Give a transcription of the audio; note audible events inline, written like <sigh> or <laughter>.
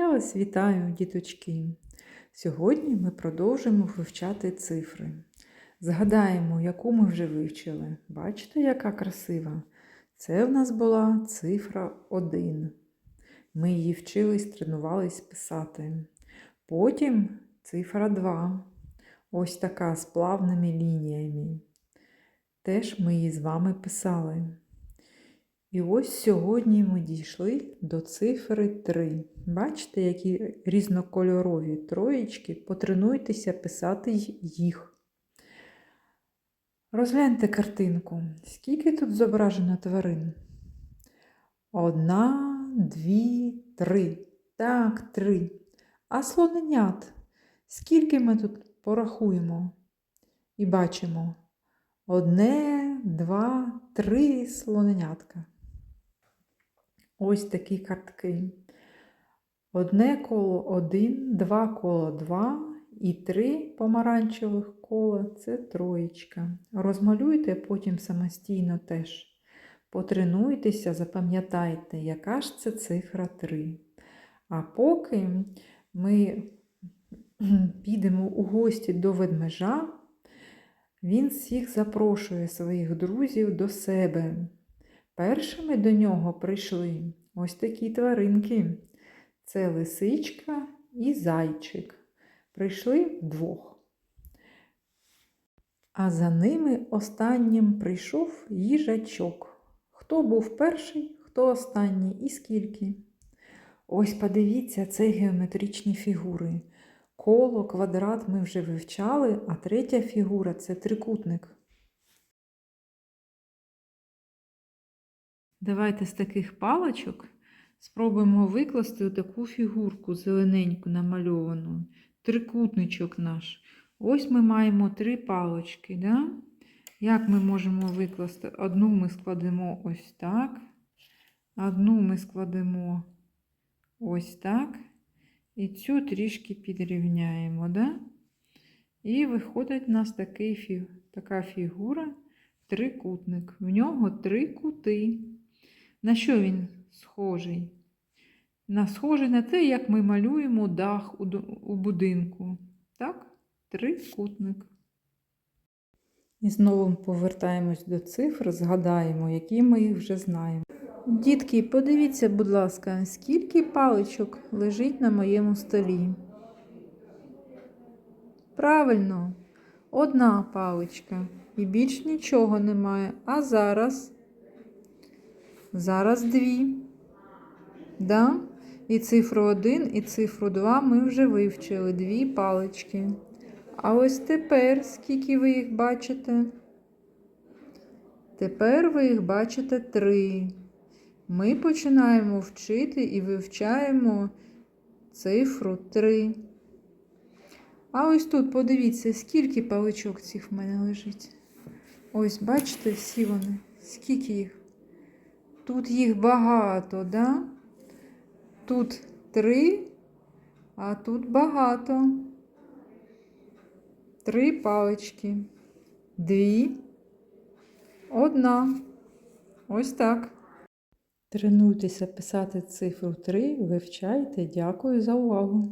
Я вас вітаю, діточки. Сьогодні ми продовжимо вивчати цифри. Згадаємо, яку ми вже вивчили. Бачите, яка красива? Це в нас була цифра 1. Ми її вчились, тренувались писати. Потім цифра 2. Ось така з плавними лініями. Теж ми її з вами писали. І ось сьогодні ми дійшли до цифри 3. Бачите, які різнокольорові троєчки. Потренуйтеся писати їх. Розгляньте картинку. Скільки тут зображено тварин? Одна, дві, три. Так, три. А слоненят? Скільки ми тут порахуємо і бачимо? Одне, два, три слоненятка. Ось такі картки. Одне коло один, два коло два і три помаранчевих кола це троєчка. Розмалюйте потім самостійно теж. Потренуйтеся, запам'ятайте, яка ж це цифра 3. А поки ми <clears throat> підемо у гості до ведмежа, він всіх запрошує своїх друзів до себе. Першими до нього прийшли ось такі тваринки. Це лисичка і зайчик. Прийшли вдвох. А за ними останнім прийшов їжачок. Хто був перший, хто останній і скільки. Ось подивіться, це геометричні фігури. Коло, квадрат ми вже вивчали, а третя фігура це трикутник. Давайте з таких паличок спробуємо викласти таку фігурку зелененьку намальовану, трикутничок наш. Ось ми маємо три палочки. Да? Як ми можемо викласти? Одну ми складемо ось так, одну ми складемо ось так. І цю трішки підрівняємо. Да? І виходить у нас такий така фігура, трикутник. В нього три кути. На що він схожий? На схожий на те, як ми малюємо дах у, будинку. Так? Трикутник. І знову повертаємось до цифр, згадаємо, які ми їх вже знаємо. Дітки, подивіться, будь ласка, скільки паличок лежить на моєму столі. Правильно, одна паличка. І більш нічого немає. А зараз. Зараз дві. Да? І цифру 1, і цифру 2 ми вже вивчили дві палички. А ось тепер, скільки ви їх бачите? Тепер ви їх бачите три. Ми починаємо вчити і вивчаємо цифру 3. А ось тут подивіться, скільки паличок цих в мене лежить. Ось, бачите, всі вони, скільки їх. Тут їх багато, да? Тут три, а тут багато. Три палички. Дві. Одна. Ось так. Тренуйтеся писати цифру 3, вивчайте. Дякую за увагу.